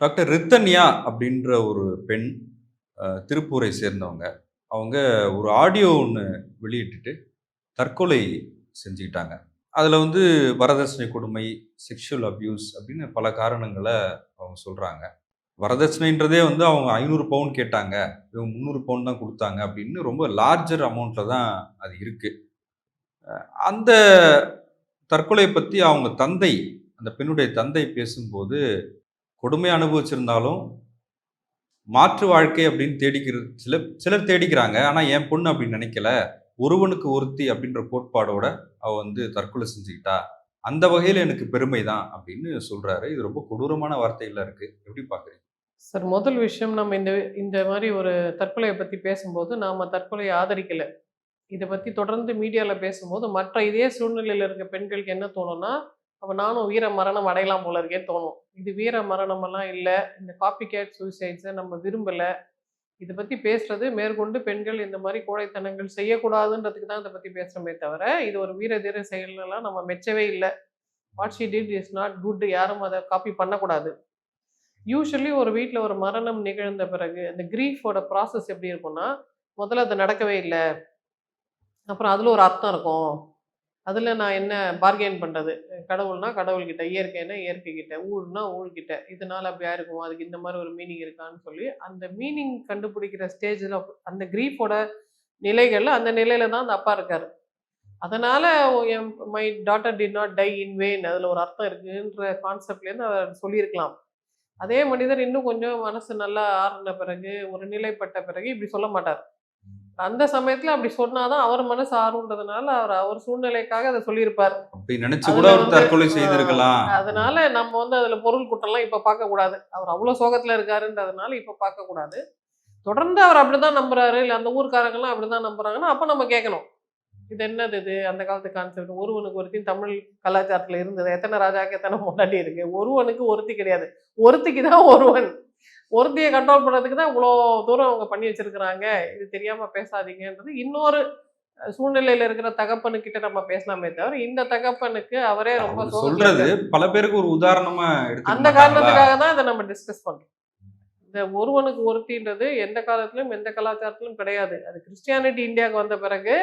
Doctor Rithanya அப்படின்ற ஒரு பெண் திருப்பூரை சேர்ந்தவங்க. அவங்க ஒரு ஆடியோ ஒன்று வெளியிட்டுட்டு தற்கொலை செஞ்சுக்கிட்டாங்க. அதில் வந்து வரதட்சணை கொடுமை செக்ஷுவல் அப்யூஸ் அப்படின்னு பல காரணங்களை அவங்க சொல்கிறாங்க வரதட்சணைன்றதே வந்து அவங்க ஐநூறு பவுன் கேட்டாங்க. இவங்க முந்நூறு பவுன் தான் கொடுத்தாங்க அப்படின்னு ரொம்ப லார்ஜர் அமௌண்ட்டில் தான் அது இருக்குது அந்த தற்கொலையை பற்றி அவங்க தந்தை அந்த பெண்ணுடைய தந்தை பேசும்போது கொடுமை அனுபவிச்சிருந்தாலும் மாற்று வாழ்க்கை அப்படின்னு தேடிக்கிற சில சிலர் தேடிக்கிறாங்க. ஆனால் என் பொண்ணு அப்படின்னு நினைக்கல. ஒருவனுக்கு ஒருத்தி அப்படின்ற கோட்பாடோட அவ வந்து தற்கொலை செஞ்சுக்கிட்டா. அந்த வகையில் எனக்கு பெருமை தான் அப்படின்னு சொல்றாரு. இது ரொம்ப கொடூரமான வார்த்தைகளாக இருக்கு. எப்படி பார்க்குறீங்க? சார் முதல் விஷயம் நம்ம இந்த இந்த மாதிரி ஒரு தற்கொலையை பற்றி பேசும்போது நாம் தற்கொலையை ஆதரிக்கலை. இதை பற்றி தொடர்ந்து மீடியாவில் பேசும்போது மற்ற இதே சூழ்நிலையில் இருக்க பெண்களுக்கு என்ன தோணும்னா அப்போ நானும் வீர மரணம் அடையலாம் போல இருக்கே தோணும். இது வீர மரணமெல்லாம் இல்லை. இந்த காப்பி கேட் சூசைட்ஸை நம்ம விரும்பலை. இதை பற்றி பேசுறது மேற்கொண்டு பெண்கள் இந்த மாதிரி கோழைத்தனங்கள் செய்யக்கூடாதுன்றதுக்கு தான் இதை பற்றி பேசுகிறோமே தவிர இது ஒரு வீர தீர செயலெல்லாம் நம்ம மெச்சவே இல்லை. What she did is not good யாரும் அதை காப்பி பண்ணக்கூடாது. யூஸ்வலி ஒரு வீட்டில் ஒரு மரணம் நிகழ்ந்த பிறகு அந்த கிரீஃபோட ப்ராசஸ் எப்படி இருக்கும்னா முதல்ல அது நடக்கவே இல்லை. அப்புறம் அதில் ஒரு அர்த்தம் இருக்கும். அதில் நான் என்ன பார்கெயின் பண்ணுறது கடவுள்னா கடவுள்கிட்ட இயற்கை இயற்கைக்கிட்ட ஊழ்னா ஊழ்கிட்ட. இதனால் அப்படி இருக்கும் அதுக்கு இந்த மாதிரி ஒரு மீனிங் இருக்கான்னு சொல்லி அந்த மீனிங் கண்டுபிடிக்கிற ஸ்டேஜில் அந்த க்ரீஃபோட நிலைகளில் அந்த நிலையில தான் அந்த அப்பா இருக்கார். அதனால் என் my daughter did not die in vain அதில் ஒரு அர்த்தம் இருக்குன்ற கான்செப்ட்லேருந்து அவர் சொல்லியிருக்கலாம். அதே மனிதர் இன்னும் கொஞ்சம் மனசு நல்லா ஆறுன பிறகு ஒரு நிலைப்பட்ட பிறகு இப்படி சொல்ல மாட்டார். அந்த சமயத்துல அப்படி சொன்னாதான் அவர் மனசு ஆறுன்றதுனால அவர் அவர் சூழ்நிலைக்காக அதை சொல்லியிருப்பார். அப்படி நினைச்சு கூட அவர் தற்கொலை செய்திருக்கலாம். அதனால நம்ம வந்து அதுல பொருள் குட்டம்லாம் இப்ப பார்க்க கூடாது அவர் அவ்வளவு சோகத்துல இருக்காருன்றதுனால இப்ப பார்க்க கூடாது தொடர்ந்து அவர் அப்படிதான் நம்புறாரு. இல்ல அந்த ஊர்க்காரங்கெல்லாம் அப்படிதான் நம்புறாங்கன்னா அப்ப நம்ம கேட்கணும். இது என்னது இது? அந்த காலத்து கான்செப்ட் ஒருவனுக்கு ஒருத்தி தமிழ் கலாச்சாரத்துல இருந்தது. எத்தனை ராஜாக்கு எத்தனை முன்னாடி இருக்கு? ஒருவனுக்கு ஒருத்தி கிடையாது. ஒருத்திக்கு தான் ஒருவன். ஒருத்தியை கண்ட்ரோல் பண்ணுறதுக்கு தான் இவ்வளோ தூரம் அவங்க பண்ணி வச்சிருக்கிறாங்க இது தெரியாம பேசாதீங்கன்றது இன்னொரு சூழ்நிலையில இருக்கிற தகப்பனுக்கிட்ட நம்ம பேசலாமே தவிர இந்த தகப்பனுக்கு அவரே ரொம்ப சொல்றது. பல பேருக்கு ஒரு உதாரணமா அந்த? காரணத்துக்காக தான் இதை நம்ம டிஸ்கஸ் பண்றோம் இந்த ஒருவனுக்கு ஒருத்தின்றது எந்த காலத்திலும் எந்த கலாச்சாரத்திலும் கிடையாது அது கிறிஸ்டியானிட்டி இந்தியாவுக்கு வந்த பிறகு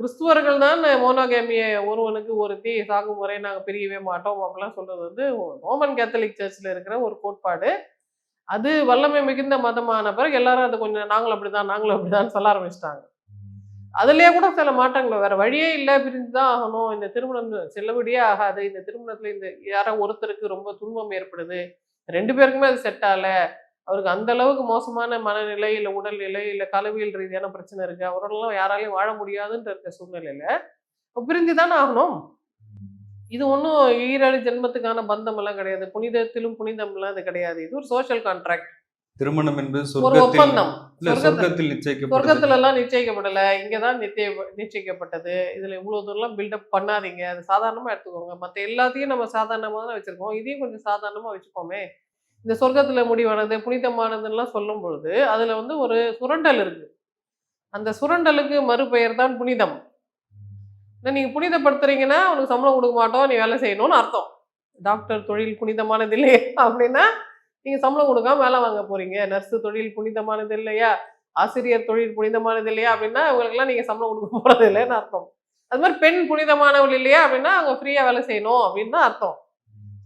கிறிஸ்துவர்கள் தான் மோனோகேமிய ஒருவனுக்கு ஒருத்தி சாகும் முறை நாங்கள் பிரியவே மாட்டோம் அப்படிலாம் சொல்றது வந்து ரோமன் கேத்தலிக் சர்ச்சில் இருக்கிற ஒரு கோட்பாடு அது வல்லமை மிகுந்த மதமான பிறகு எல்லாரும் அது கொஞ்சம் நாங்களும் அப்படிதான் நாங்களும் அப்படிதான் சொல்ல ஆரம்பிச்சிட்டாங்க. அதுலயே கூட சில மாற்றங்கள் வேற வழியே இல்லை பிரிஞ்சு தான் ஆகணும். இந்த திருமணம் செல்லபடியே ஆகாது. இந்த திருமணத்துல இந்த யாரோ ஒருத்தருக்கு ரொம்ப துன்பம் ஏற்படுது. ரெண்டு பேருக்குமே அது செட் ஆகல. அவருக்கு அந்த அளவுக்கு மோசமான மனநிலை இல்லை உடல்நிலை இல்லை கலவியல் ரீதியான பிரச்சனை இருக்கு. அவரோடலாம் யாராலையும் வாழ முடியாதுன்ற இருக்க சூழ்நிலையில அப்ப பிரிஞ்சு தானே ஆகணும். இது ஒன்றும் ஈரழி ஜென்மத்துக்கான பந்தம் எல்லாம் கிடையாது. புனிதத்திலும் புனிதம் எல்லாம் இது கிடையாது. இது ஒரு சோஷியல் கான்ட்ராக்ட் திருமணம் என்பது ஒரு ஒப்பந்தம். சொர்க்கத்தில் எல்லாம் நிச்சயிக்கப்படல. இங்கதான் நிச்சய நிச்சயிக்கப்பட்டது. இதுல இவ்வளவு தூரம்லாம் பில்டப் பண்ணாதீங்க. அது சாதாரணமா எடுத்துக்கோங்க. மத்த எல்லாத்தையும் நம்ம சாதாரணமா தான் வச்சிருக்கோம். இதையும் கொஞ்சம் சாதாரணமா வச்சுப்போமே. இந்த சொர்க்கத்துல முடிவானது புனிதமானதுலாம் சொல்லும் பொழுது அதுல வந்து ஒரு சுரண்டல் இருக்கு. அந்த சுரண்டலுக்கு மறுபெயர் தான் புனிதம். இல்லை நீங்கள் புனிதப்படுத்துறீங்கன்னா உனக்கு சம்பளம் கொடுக்க மாட்டோம் நீ வேலை செய்யணும்னு அர்த்தம். டாக்டர் தொழில் புனிதமானது இல்லையா அப்படின்னா நீங்க சம்பளம் கொடுக்காம வேலை வாங்க போறீங்க. நர்ஸு தொழில் புனிதமானது இல்லையா? ஆசிரியர் தொழில் புனிதமானது இல்லையா? அப்படின்னா அவங்களுக்குலாம் நீங்க சம்பளம் கொடுக்க போகிறது இல்லைன்னு அர்த்தம். அது மாதிரி பெண் புனிதமானவள் இல்லையா? அப்படின்னா அவங்க ஃப்ரீயா வேலை செய்யணும் அப்படின்னு தான் அர்த்தம்.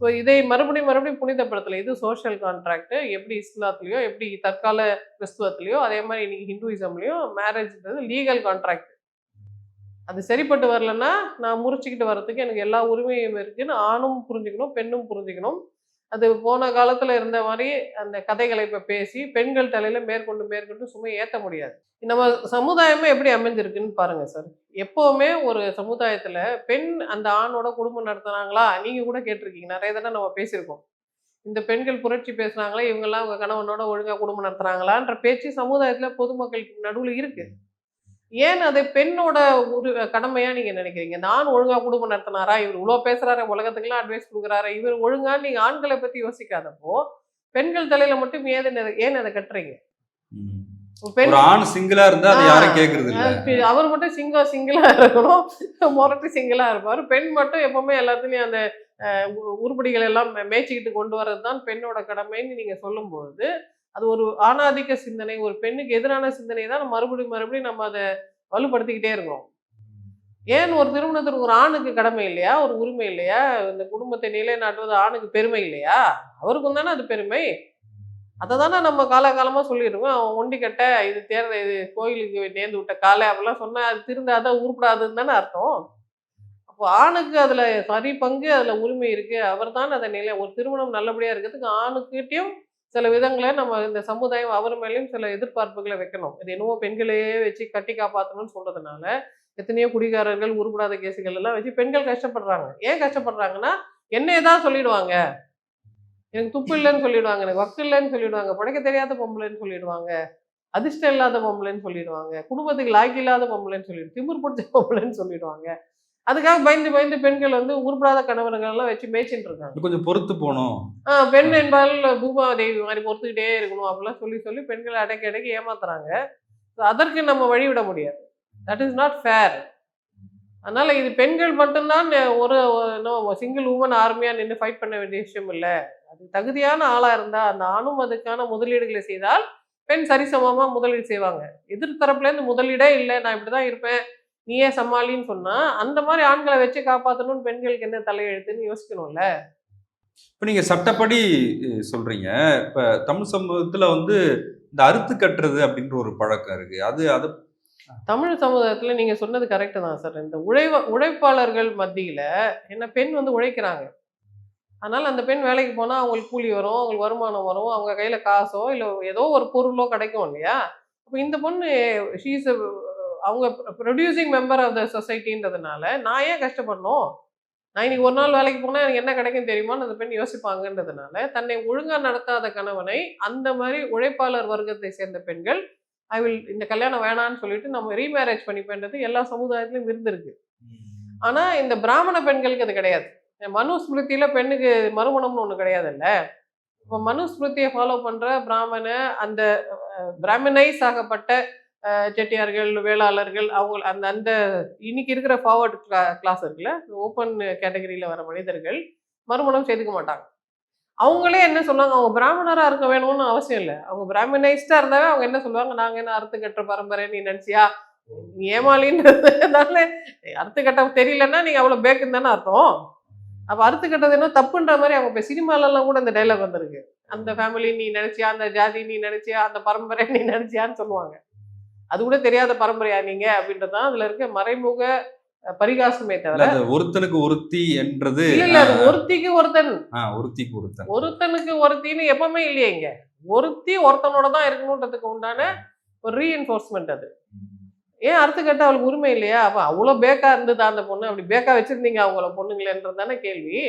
ஸோ இதை மறுபடியும் மறுபடியும் புனிதப்படுத்தலை. இது சோஷியல் கான்ட்ராக்ட் எப்படி இஸ்லாத்துலேயோ எப்படி தற்கால கிறிஸ்துவத்துலேயோ அதே மாதிரி இன்னைக்கு ஹிந்துயிசம்லயும் மேரேஜ்ன்றது லீகல் கான்ட்ராக்ட் அது சரிப்பட்டு வரலன்னா நான் முறிச்சுக்கிட்டு வர்றதுக்கு எனக்கு எல்லா உரிமையும் இருக்குன்னு ஆணும் புரிஞ்சுக்கணும் பெண்ணும் புரிஞ்சுக்கணும். அது போன காலத்தில் இருந்த மாதிரி அந்த கதைகளை இப்போ பேசி பெண்கள் தலையில் மேற்கொண்டு மேற்கொண்டு சும்மா ஏற்ற முடியாது. நம்ம சமுதாயமே எப்படி அமைஞ்சிருக்குன்னு பாருங்கள் சார். எப்போவுமே ஒரு சமுதாயத்தில் பெண் அந்த ஆணோட குடும்பம் நடத்துனாங்களா? நீங்கள் கூட கேட்டிருக்கீங்க. நிறைய தடவை நம்ம பேசியிருக்கோம். இந்த பெண்கள் புரட்சி பேசுனாங்களா இவங்கெல்லாம் அவங்க கணவனோட ஒழுங்காக குடும்பம் நடத்துறாங்களான்ற பேச்சு சமுதாயத்தில் பொதுமக்கள் நடுவில் இருக்குது ஏன் அதை பெண்ணோட ஒரு கடமையா நீங்க நினைக்கிறீங்க? நான் ஒழுங்கா குடும்பம் நடத்தினாரா? இவர் இவ்வளவு பேசுறாரு உலகத்துக்குலாம் அட்வைஸ் கொடுக்குறாரு இவர் ஒழுங்கா நீங்க ஆண்களை பத்தி யோசிக்காதப்போ பெண்கள் தலையில மட்டும் ஏன் ஏன் அதை கட்டுறீங்க? ஆண் சிங்கிளா இருந்தா அதை யாரும் கேக்குறது இல்ல அது அவர் மட்டும் சிங்கா சிங்கிளா இருக்கணும். முரட்டு சிங்கிளா இருப்பாரு. பெண் மட்டும் எப்பவுமே எல்லாத்துலயும் அந்த உருப்படிகள் எல்லாம் மேய்ச்சிக்கிட்டு கொண்டு வர்றது தான் பெண்ணோட கடமைன்னு நீங்க சொல்லும்பொழுது அது ஒரு ஆணாதிக்க சிந்தனை ஒரு பெண்ணுக்கு எதிரான சிந்தனை தான் மறுபடியும் மறுபடியும் நம்ம அதை வலுப்படுத்திக்கிட்டே இருக்கிறோம். ஏன் ஒரு திருமணத்திற்கு ஒரு ஆணுக்கு கடமை இல்லையா? ஒரு உரிமை இல்லையா? இந்த குடும்பத்தை நிலைநாட்டுவது ஆணுக்கு பெருமை இல்லையா? அவருக்கும் தானே அது பெருமை. அதை தானே நம்ம காலகாலமா சொல்லிடுவோம் அவன் ஒண்டி கட்ட இது தேர்ந்த இது கோயிலுக்கு நேர்ந்து விட்ட காலை அப்படிலாம் சொன்னா அது திருந்தாதான் உருப்படாதுன்னு தானே அர்த்தம். அப்போ ஆணுக்கு அதுல சரி பங்கு அதுல உரிமை இருக்கு. அவர் தான் அதை நிலை ஒரு திருமணம் நல்லபடியா இருக்கிறதுக்கு ஆணுக்கிட்டையும் சில விதங்களை நம்ம இந்த சமுதாயம் அவர் மேலேயும் சில எதிர்பார்ப்புகளை வைக்கணும். இது என்னவோ பெண்களையே வச்சு கட்டி காப்பாற்றணும்னு சொல்றதுனால எத்தனையோ குடிகாரர்கள் உருப்படாத கேசுகள் எல்லாம் வச்சு பெண்கள் கஷ்டப்படுறாங்க. ஏன் கஷ்டப்படுறாங்கன்னா என்ன ஏதாவது சொல்லிடுவாங்க. எனக்கு துப்பு இல்லைன்னு சொல்லிடுவாங்க. எனக்கு ஒர்க் இல்லைன்னு சொல்லிடுவாங்க. படைக்க தெரியாத பொம்பளைன்னு சொல்லிடுவாங்க. அதிர்ஷ்டம் இல்லாத பொம்பளைன்னு சொல்லிடுவாங்க. குடும்பத்துக்கு லாய்க்கு இல்லாத பொம்பளைன்னு சொல்லிடு திமிர் பிடிச்ச பொம்பளைன்னு சொல்லிடுவாங்க. அதுக்காக பயந்து பயந்து பெண்கள் வந்து உருப்படாத கணவர்கள் எல்லாம் வச்சு மேய்ச்சிட்டு இருக்காங்க. கொஞ்சம் பொறுத்து ஆஹ் பெண் என்பால் பூமா தேவி மாதிரி பொறுத்துக்கிட்டே இருக்கணும் அப்படிலாம் சொல்லி சொல்லி பெண்களை அடக்கி அடக்கி ஏமாத்துறாங்க. அதற்கு நம்ம வழிவிட முடியாது. தட் இஸ் நாட் ஃபேர் அதனால இது பெண்கள் மட்டும்தான் ஒரு சிங்கிள் உமன் ஆர்மியா நின்று ஃபைட் பண்ண வேண்டிய விஷயம் இல்லை. அது தகுதியான ஆளா இருந்தா அந்த ஆணும் அதுக்கான முதலீடுகளை செய்தால் பெண் சரிசமமா முதலீடு செய்வாங்க. எதிர்த்தரப்புல இருந்து முதலீடே இல்லை நான் இப்படிதான் இருப்பேன். நீயே சமாளின்னு சொன்னா அந்த மாதிரி ஆண்களை வச்சு காப்பாற்றணும்னு பெண்களுக்கு என்ன தலையெழுத்துன்னு யோசிக்கணும்ல? இப்போ நீங்க சட்டப்படி சொல்றீங்க. இப்ப தமிழ் சமூகத்துல வந்து இந்த அறுத்து கட்டுறது அப்படின்ற ஒரு பழக்கம் இருக்கு. அது அது தமிழ் சமுதாயத்துல நீங்க சொன்னது கரெக்ட் தான் சார். இந்த உழைவ உழைப்பாளர்கள் மத்தியில என்ன பெண் வந்து உழைக்கிறாங்க. அதனால அந்த பெண் வேலைக்கு போனா அவங்களுக்கு கூலி வரும் அவங்களுக்கு வருமானம் வரும் அவங்க கையில காசோ இல்ல ஏதோ ஒரு பொருளோ கிடைக்கும் இல்லையா? அப்போ இந்த பொண்ணு ஷீஸ் அவங்க ப்ரொடியூசிங் மெம்பர் ஆஃப் த சொசைட்டின்றதுனால நான் ஏன் கஷ்டப்படணும்? நான் இன்னைக்கு ஒரு நாள் வேலைக்கு போனா எனக்கு என்ன கிடைக்கும் தெரியுமான்னு அந்த பெண் யோசிப்பாங்கன்றதுனால தன்னை ஒழுங்கா நடத்தாத கணவனை அந்த மாதிரி உழைப்பாளர் வர்க்கத்தை சேர்ந்த பெண்கள் ஐ வில் இந்த கல்யாணம் வேணான்னு சொல்லிட்டு நம்ம ரீமேரேஜ் பண்ணிப்பேன்றது எல்லா சமுதாயத்திலும் இருந்திருக்கு. ஆனா இந்த பிராமண பெண்களுக்கு அது கிடையாது. மனுஸ்மிருதியில பெண்ணுக்கு மறுமணம்னு ஒண்ணு கிடையாதுல்ல. இப்போ மனுஸ்மிருதியை ஃபாலோ பண்ற பிராமண அந்த பிராமனைஸ் ஆகப்பட்ட செட்டியார்கள் வேளாளர்கள் அவங்க அந்த அந்த இன்னைக்கு இருக்கிற ஃபார்வர்டு கிளாஸ் இருக்குல்ல ஓப்பன் கேட்டகரியில் வர மனிதர்கள் மறுமணம் செய்துக்க மாட்டாங்க. அவங்களே என்ன சொல்லுவாங்க? அவங்க பிராமணராக இருக்க வேணும்னு அவசியம் இல்லை. அவங்க பிராமணைஸ்டாக இருந்தாவே அவங்க என்ன சொல்லுவாங்க? நாங்க என்ன அறுத்து கட்டுற பரம்பரை நீ நினச்சியா? நீ ஏமாலின்றதுனால அறுத்து கட்ட தெரியலன்னா நீங்கள் அவ்வளோ பேக்குன்னு தானே அர்த்தம்? அப்போ அறுத்து கட்டது என்ன தப்புன்ற மாதிரி அவங்க இப்போ சினிமாலெல்லாம் கூட அந்த டைலாக் வந்திருக்கு. அந்த ஃபேமிலி நீ நினைச்சியா? அந்த ஜாதி நீ நினைச்சியா? அந்த பரம்பரை நீ நினைச்சியான்னு சொல்லுவாங்க. அது கூட தெரியாத பரம்பரையா நீங்க அப்படின்றதுதான் அதுல இருக்க மறைமுக பரிகாசமே தவிர அது ஒருத்தனுக்கு ஒருத்தி என்றது இல்ல அது ஒருத்திக்கு ஒருத்தன். ஒருத்திக்கு ஒருத்தன். ஒருத்தனுக்கு ஒருத்தின்னு எப்பவுமே இல்லையே இங்க. ஒருத்தி ஒருத்தனோட தான் இருக்கணுன்றதுக்கு உண்டான ஒரு ரீஎன்ஃபோர்ஸ்மெண்ட் அது. ஏன் அறுத்து கட்ட அவளுக்கு உரிமை இல்லையா? அப்ப அவ்வளவு பேக்கா இருந்ததா அந்த பொண்ணு? அப்படி பேக்கா வச்சிருந்தீங்க அவங்கள பொண்ணுங்களேன்றது தானே கேள்வி.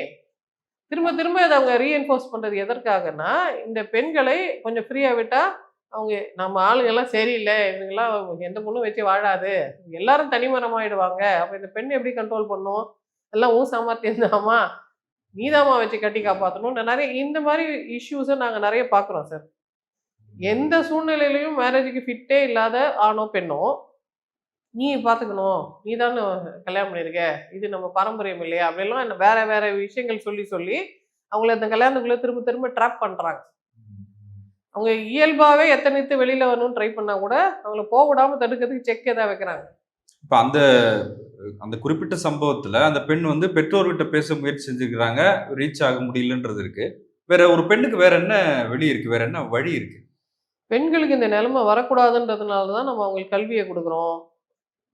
திரும்ப திரும்ப இதை அவங்க ரீஎன்ஃபோர்ஸ் பண்றது எதற்காகனா இந்த பெண்களை கொஞ்சம் ஃப்ரீயா விட்டா அவங்க நம்ம ஆளுங்கெல்லாம் சரியில்லை இவங்கெல்லாம் எந்த பொண்ணும் வச்சு வாழாது எல்லாரும் தனிமரமாயிடுவாங்க அப்போ இந்த பெண் எப்படி கண்ட்ரோல் பண்ணும்? எல்லாம் ஊ சாமர்த்தியம் தாமா நீதாம்மா வச்சு கட்டி காப்பாற்றணும் நிறைய இந்த மாதிரி இஷ்யூஸை நாங்கள் நிறைய பார்க்குறோம் சார் எந்த சூழ்நிலையிலையும் மேரேஜுக்கு ஃபிட்டே இல்லாத ஆணோ பெண்ணோ நீ பார்த்துக்கணும். நீ தானே கல்யாணம் பண்ணியிருக்க. இது நம்ம பாரம்பரியம் இல்லையா? அப்படிலாம் என்ன வேற வேற விஷயங்கள் சொல்லி சொல்லி அவங்கள அந்த கல்யாணத்துக்குள்ளே திரும்ப திரும்ப ட்ராப் பண்ணுறாங்க அவங்க இயல்பாகவே எத்தனைத்து வெளியில் வரணும்னு ட்ரை பண்ணால் கூட அவங்கள போக விடாம தடுக்கிறதுக்கு செக் எதாவது வைக்கிறாங்க. இப்ப அந்த அந்த குறிப்பிட்ட சம்பவத்துல அந்த பெண் வந்து பெற்றோர்கிட்ட பேச முயற்சி செஞ்சுக்கிறாங்க ரீச் ஆக முடியலன்றது இருக்கு. வேற ஒரு பெண்ணுக்கு வேற என்ன வெளி இருக்கு? வேற என்ன வழி இருக்கு? பெண்களுக்கு இந்த நிலைமை வரக்கூடாதுன்றதுனால தான் நம்ம அவங்களுக்கு கல்வியை கொடுக்குறோம்.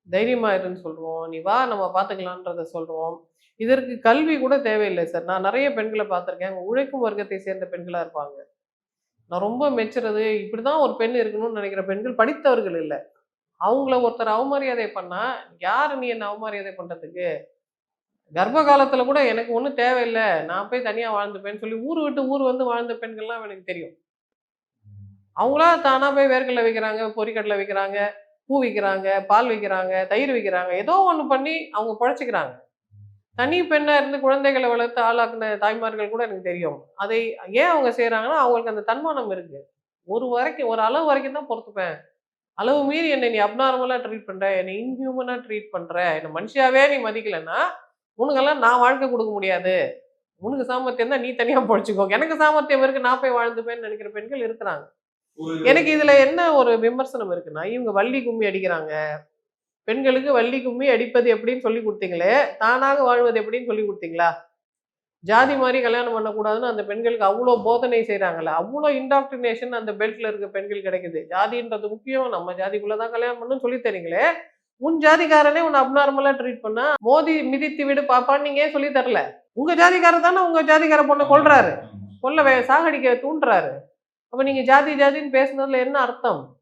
தைரியமா இருன்னு சொல்றோம். நீ வா நம்ம பார்த்துக்கலான்றத சொல்றோம். இதற்கு கல்வி கூட தேவையில்லை சார். நான் நிறைய பெண்களை பார்த்துருக்கேன். அவங்க உழைக்கும் வர்க்கத்தை சேர்ந்த பெண்களா இருப்பாங்க. நான் ரொம்ப மெச்சுறது இப்படிதான் ஒரு பெண் இருக்கணும்னு நினைக்கிற பெண்கள் படித்தவர்கள் இல்லை. அவங்கள ஒருத்தர் அவமரியாதை பண்ணா யார் நீ என்ன அவமரியாதை பண்றதுக்கு? கர்ப்ப காலத்துல கூட எனக்கு ஒன்றும் தேவையில்லை. நான் போய் தனியா வாழ்ந்துப்பேன்னு சொல்லி ஊர் விட்டு ஊர் வந்து வாழ்ந்த பெண்கள்லாம் எனக்கு தெரியும். அவங்களா தானா போய் வேர்க்கடலை வைக்கிறாங்க பொறிக்கடலை வைக்கிறாங்க பூ விற்கிறாங்க பால் விற்கிறாங்க தயிர் விற்கிறாங்க ஏதோ ஒன்று பண்ணி அவங்க பிழைச்சிக்கிறாங்க. தனி பெண்ணா இருந்து குழந்தைகளை வளர்த்து ஆளாக்குன தாய்மார்கள் கூட எனக்கு தெரியும். அதை ஏன் அவங்க செய்றாங்கன்னா அவங்களுக்கு அந்த தன்மானம் இருக்கு. ஒரு வரைக்கும் ஒரு அளவு வரைக்கும் தான் பொறுத்துப்பேன். அளவு மீறி என்னை நீ அப்நார்மலா ட்ரீட் பண்ற என்னை இன்ஹியூமனா ட்ரீட் பண்ற என்னை மனுஷியாவே நீ மதிக்கலைன்னா உனக்கெல்லாம் நான் வாழ்க்கை கொடுக்க முடியாது. உனக்கு சாமர்த்தியம் தான் நீ தனியா பொழைச்சிக்கோ. எனக்கு சாமர்த்தியம் இருக்கு நான் போய் வாழ்ந்துப்பேன்னு நினைக்கிற பெண்கள் இருக்கிறாங்க. எனக்கு இதுல என்ன ஒரு விமர்சனம் இருக்குன்னா இவங்க வள்ளி கும்மி அடிக்கிறாங்க. பெண்களுக்கு வள்ளி கும்மி அடிப்பது எப்படின்னு சொல்லி கொடுத்தீங்களே தானாக வாழ்வது எப்படின்னு சொல்லி கொடுத்தீங்களா? ஜாதி மாதிரி கல்யாணம் பண்ணக்கூடாதுன்னு அந்த பெண்களுக்கு அவ்வளோ போதனை செய்கிறாங்கல்ல அவ்வளோ இன்டாக்டினேஷன் அந்த பெல்ட்டில் இருக்க பெண்கள் கிடைக்குது. ஜாதின்றது முக்கியம். நம்ம ஜாதிக்குள்ளே தான் கல்யாணம் பண்ணணும்னு சொல்லி தரீங்களே. உன் ஜாதிக்காரனே உன்னை அப்நார்மலாக ட்ரீட் பண்ணா மோதி மிதித்து விடு பாப்பான்னு நீங்க சொல்லி தரல? உங்க ஜாதிக்காரர் தானே உங்க ஜாதிக்கார பொண்ணை கொள்றாரு கொல்ல வே- சாகடிக்க தூண்டுறாரு. அப்போ நீங்க ஜாதி ஜாதின்னு பேசுனதுல என்ன அர்த்தம்?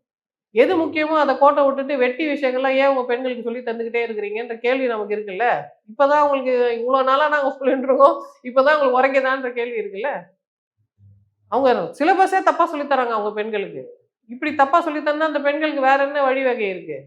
எது முக்கியமோ அதை கோட்டை விட்டுட்டு வெட்டி விஷயங்கள்லாம் ஏன் உங்க பெண்களுக்கு சொல்லி தந்துக்கிட்டே இருக்கிறீங்கன்ற கேள்வி நமக்கு இருக்குல்ல? இப்பதான் உங்களுக்கு இவ்வளவு நாளா நாங்க சொல்லிட்டு இருக்கோம். இப்பதான் உங்களுக்கு உரைக்கதான்ற கேள்வி இருக்குல்ல? அவங்க சிலபஸே தப்பா சொல்லித்தராங்க அவங்க பெண்களுக்கு. இப்படி தப்பா சொல்லித்தந்தா அந்த பெண்களுக்கு வேற என்ன வழிவகை இருக்கு?